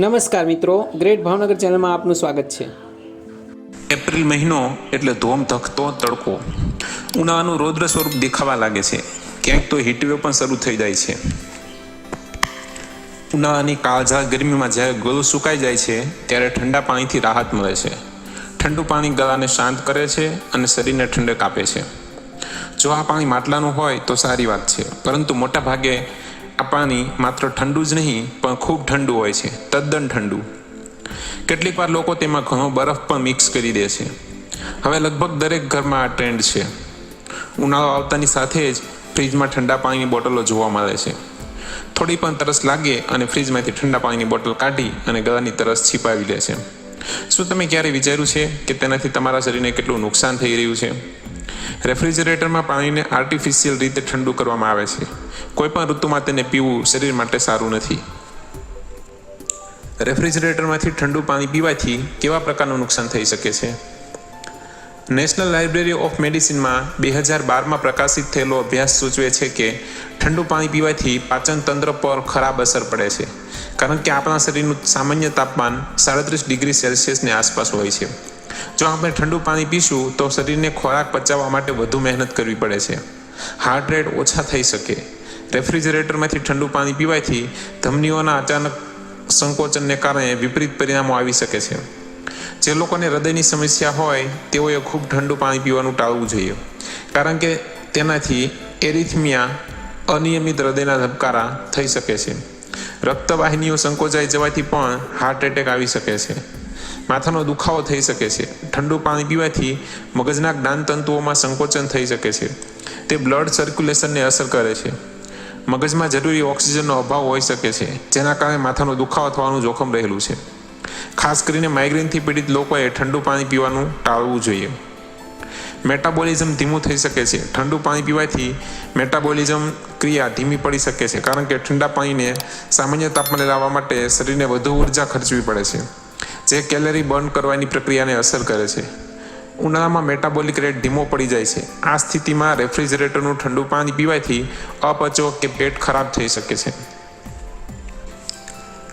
નમસ્કાર મિત્રો, ગ્રેટ ભાવનગર ચેનલમાં આપનું સ્વાગત છે. એપ્રિલ મહિનો એટલે ધોમ ધખતો તડકો. ઉનાળાનું રૌદ્ર સ્વરૂપ દેખાવા લાગે છે. ક્યાંક તો હીટવેવ પણ શરૂ થઈ જાય છે. ઉનાળાની કાળઝાળ ગરમીમાં જ્યારે ગળું સુકાઈ જાય છે, ત્યારે ઠંડા પાણીથી રાહત મળે છે. ઠંડુ પાણી ગળાને શાંત કરે છે અને શરીરને ઠંડક આપે છે. જો આ પાણી માટલાનું હોય તો સારી વાત છે, પરંતુ મોટા ભાગે આ પાણી માત્ર ઠંડુ જ નહીં, પણ ખૂબ ઠંડુ હોય છે, તદ્દન ઠંડુ. કેટલીક વાર લોકો તેમાં ઘણો બરફ પણ મિક્સ કરી દે છે. હવે લગભગ દરેક ઘરમાં આ ટ્રેન્ડ છે. ઉનાળો આવતાની સાથે જ ફ્રીજમાં ઠંડા પાણીની બોટલો જોવા મળે છે. થોડી પણ તરસ લાગે અને ફ્રીજમાંથી ઠંડા પાણીની બોટલ કાઢી અને ગળાની તરસ છીપાવી લે છે. શું તમે ક્યારે વિચાર્યું છે કે તેનાથી તમારા શરીરને કેટલું નુકસાન થઈ રહ્યું છે? રેફ્રિજરેટરમાં પાણીને આર્ટિફિશિયલ રીતે ઠંડુ કરવામાં આવે છે. કોઈપણ ઋતુમાં તેને પીવું શરીર માટે સારું નથી. રેફ્રિજરેટરમાંથી ઠંડુ પાણી પીવાથી કેવા પ્રકારનું નુકસાન થઈ શકે છે? નેશનલ લાઇબ્રેરી ઓફ મેડિસિનમાં બે હજાર બારમાં પ્રકાશિત થયેલો અભ્યાસ સૂચવે છે કે ઠંડુ પાણી પીવાથી પાચન તંત્ર પર ખરાબ અસર પડે છે. કારણ કે આપણા શરીરનું સામાન્ય તાપમાન સાડત્રીસ ડિગ્રી સેલ્સિયસની આસપાસ હોય છે. જો આપણે ઠંડુ પાણી પીશું, તો શરીરને ખોરાક પચાવવા માટે વધુ મહેનત કરવી પડે છે. હાર્ટ રેટ ઓછા થઈ શકે. રેફ્રિજરેટરમાંથી ઠંડુ પાણી પીવાથી ધમનીઓના અચાનક સંકોચનને કારણે વિપરીત પરિણામો આવી શકે છે. જે લોકોને હૃદયની સમસ્યા હોય, તેઓએ ખૂબ ઠંડુ પાણી પીવાનું ટાળવું જોઈએ. કારણ કે તેનાથી એરિથમિયા અનિયમિત હૃદયના ધબકારા થઈ શકે છે. રક્તવાહિનીઓ સંકોચાઈ જવાથી પણ હાર્ટ એટેક આવી શકે છે. માથાનો દુખાવો થઈ શકે છે. ઠંડુ પાણી પીવાથી મગજના જ્ઞાનતંતુઓમાં સંકોચન થઈ શકે છે. તે બ્લડ સર્ક્યુલેશનને અસર કરે છે. મગજમાં જરૂરી ઓક્સિજનનો અભાવ હોઈ શકે છે, જેના કારણે માથાનો દુખાવો થવાનું જોખમ રહેલું છે. ખાસ કરીને માઇગ્રેનથી પીડિત લોકોએ ઠંડુ પાણી પીવાનું ટાળવું જોઈએ. મેટાબોલિઝમ ધીમું થઈ શકે છે. ઠંડુ પાણી પીવાથી મેટાબોલિઝમ ક્રિયા ધીમી પડી શકે છે, કારણ કે ઠંડા પાણીને સામાન્ય તાપમાને લાવવા માટે શરીરને વધુ ઊર્જા ખર્ચવી પડે છે. જે કેલરી બર્ન કરવાની પ્રક્રિયાને અસર કરે છે. ઉનાળામાં મેટાબોલિક રેટ ધીમો પડી જાય છે. આ સ્થિતિમાં રેફ્રિજરેટરનું ઠંડુ પાણી પીવાથી અપચો કે પેટ ખરાબ થઈ શકે છે.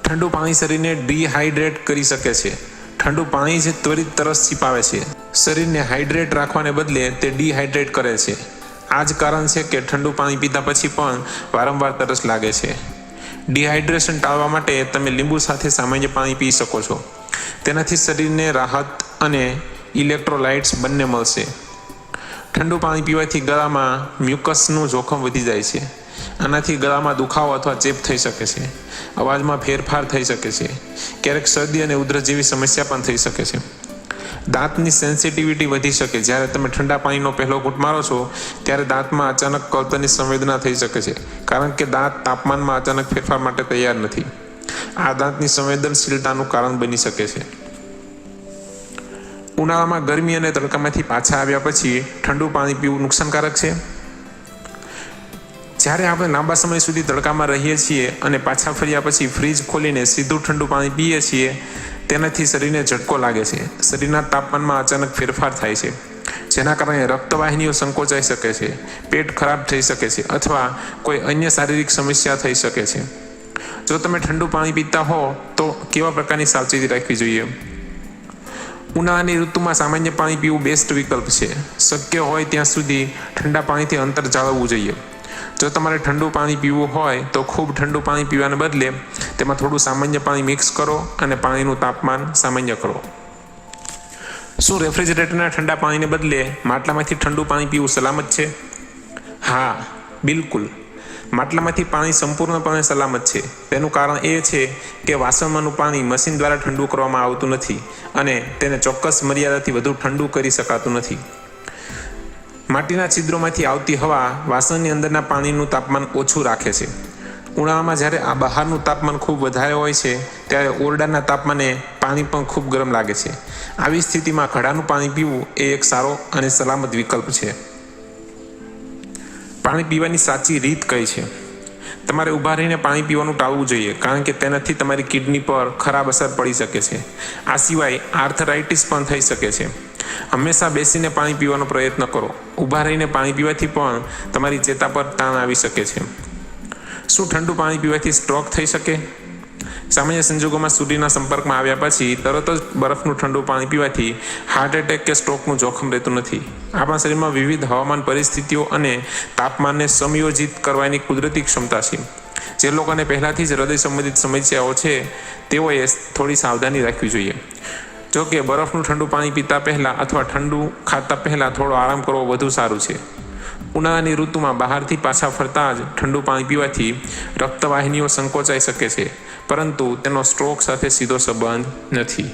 ઠંડુ પાણી શરીરને ડિહાઇડ્રેટ કરી શકે છે. ઠંડુ પાણી જે ત્વરિત તરસ છીપાવે છે. શરીરને હાઇડ્રેટ રાખવાને બદલે તે ડિહાઇડ્રેટ કરે છે. આ જ કારણ છે કે ઠંડુ પાણી પીતા પછી પણ વારંવાર તરસ લાગે છે. ડિહાઇડ્રેશન ટાળવા માટે તમે લીંબુ સાથે સામાન્ય પાણી પી શકો છો. તેનાથી શરીરને રાહત અને ઇલેક્ટ્રોલાઇટ્સ બંને મળશે. ઠંડુ પાણી પીવાથી ગળામાં મ્યુકસનું જોખમ વધી જાય છે. આનાથી ગળામાં દુખાવો અથવા ચેપ થઈ શકે છે. અવાજમાં ફેરફાર થઈ શકે છે. ક્યારેક શરદી અને ઉધરસ જેવી સમસ્યા પણ થઈ શકે છે. દાંતની સેન્સિટિવિટી વધી શકે. જ્યારે તમે ઠંડા પાણીનો પહેલો ઘૂંટ મારો છો, ત્યારે દાંતમાં અચાનક કળતરની સંવેદના થઈ શકે છે. કારણ કે દાંત તાપમાનમાં અચાનક ફેરફાર માટે તૈયાર નથી. આ દાંતની સંવેદનશીલતાનું કારણ બની શકે છે. ઉનાળામાં ગરમી અને તડકામાંથી પાછા આવ્યા પછી ઠંડુ પાણી પીવું નુકસાનકારક છે? જ્યારે આપણે લાંબા સમય સુધી તડકામાં રહીએ છીએ અને પાછા ફર્યા પછી ફ્રીજ ખોલીને સીધું ઠંડુ પાણી પીએ છીએ, તેનાથી શરીરને ઝટકો લાગે છે. શરીરના તાપમાનમાં અચાનક ફેરફાર થાય છે, જેના કારણે રક્તવાહિનીઓ સંકોચાઈ શકે છે, પેટ ખરાબ થઈ શકે છે અથવા કોઈ અન્ય શારીરિક સમસ્યા થઈ શકે છે. જો તમે ઠંડુ પાણી પીતા હો, તો કેવા પ્રકારની સાવચેતી રાખવી જોઈએ? ઉનાળાની ઋતુમાં સામાન્ય પાણી પીવું બેસ્ટ વિકલ્પ છે. શક્ય હોય ત્યાં સુધી ઠંડા પાણીથી અંતર જાળવવું જોઈએ. જો તમારે ઠંડુ પાણી પીવું હોય તો ખૂબ ઠંડુ પાણી પીવાને બદલે તેમાં થોડું સામાન્ય પાણી મિક્સ કરો અને પાણીનું તાપમાન સામાન્ય કરો. શું રેફ્રિજરેટરના ઠંડા પાણીને બદલે માટલામાંથી ઠંડુ પાણી પીવું સલામત છે? હા, બિલકુલ. માટલામાંથી પાણી સંપૂર્ણપણે સલામત છે. તેનું કારણ એ છે કે વાસણમાંનું પાણી મશીન દ્વારા ઠંડુ કરવામાં આવતું નથી અને તેને ચોક્કસ મર્યાદાથી વધુ ઠંડુ કરી શકાતું નથી. માટીના છિદ્રોમાંથી આવતી હવા વાસણની અંદરના પાણીનું તાપમાન ઓછું રાખે છે. ઉનાળામાં જ્યારે આ બહારનું તાપમાન ખૂબ વધારે હોય છે, ત્યારે ઓરડાના તાપમાને પાણી પણ ખૂબ ગરમ લાગે છે. આવી સ્થિતિમાં ઘડાનું પાણી પીવું એ એક સારો અને સલામત વિકલ્પ છે. પાણી પીવાની સાચી રીત કઈ છે? તમારે ઊભા રહીને પાણી પીવાનું ટાળવું જોઈએ, કારણ કે તેનાથી તમારી કિડની પર ખરાબ અસર પડી શકે છે. આ સિવાય આર્થરાઇટિસ પણ થઈ શકે છે. હંમેશા બેસીને પાણી પીવાનો પ્રયત્ન કરો. ઊભા રહીને પાણી પીવાથી પણ તમારી ચેતા પર તાણ આવી શકે છે. શું ઠંડુ પાણી પીવાથી સ્ટ્રોક થઈ શકે? સામાન્ય સંજોગોમાં સૂર્યના સંપર્કમાં આવ્યા પછી તરત જ બરફનું ઠંડુ પાણી પીવાથી હાર્ટ એટેક કે સ્ટ્રોકનું જોખમ રહેતું નથી. આપણા શરીરમાં વિવિધ હવામાન પરિસ્થિતિઓ અને તાપમાનને સમયોજિત કરવાની કુદરતી ક્ષમતા છે. જે લોકોને પહેલાંથી જ હૃદય સંબંધિત સમસ્યાઓ છે, તેઓએ થોડી સાવધાની રાખવી જોઈએ. જો કે બરફનું ઠંડુ પાણી પીતા પહેલાં અથવા ઠંડુ ખાતા પહેલાં થોડો આરામ કરવો વધુ સારું છે. ઉનાળાની ઋતુમાં બહારથી પાછા ફરતા જ ઠંડુ પાણી પીવાથી રક્તવાહિનીઓ સંકોચાઈ શકે છે. પરંતુ તેનો સ્ટ્રોક સાથે સીધો સંબંધ નથી.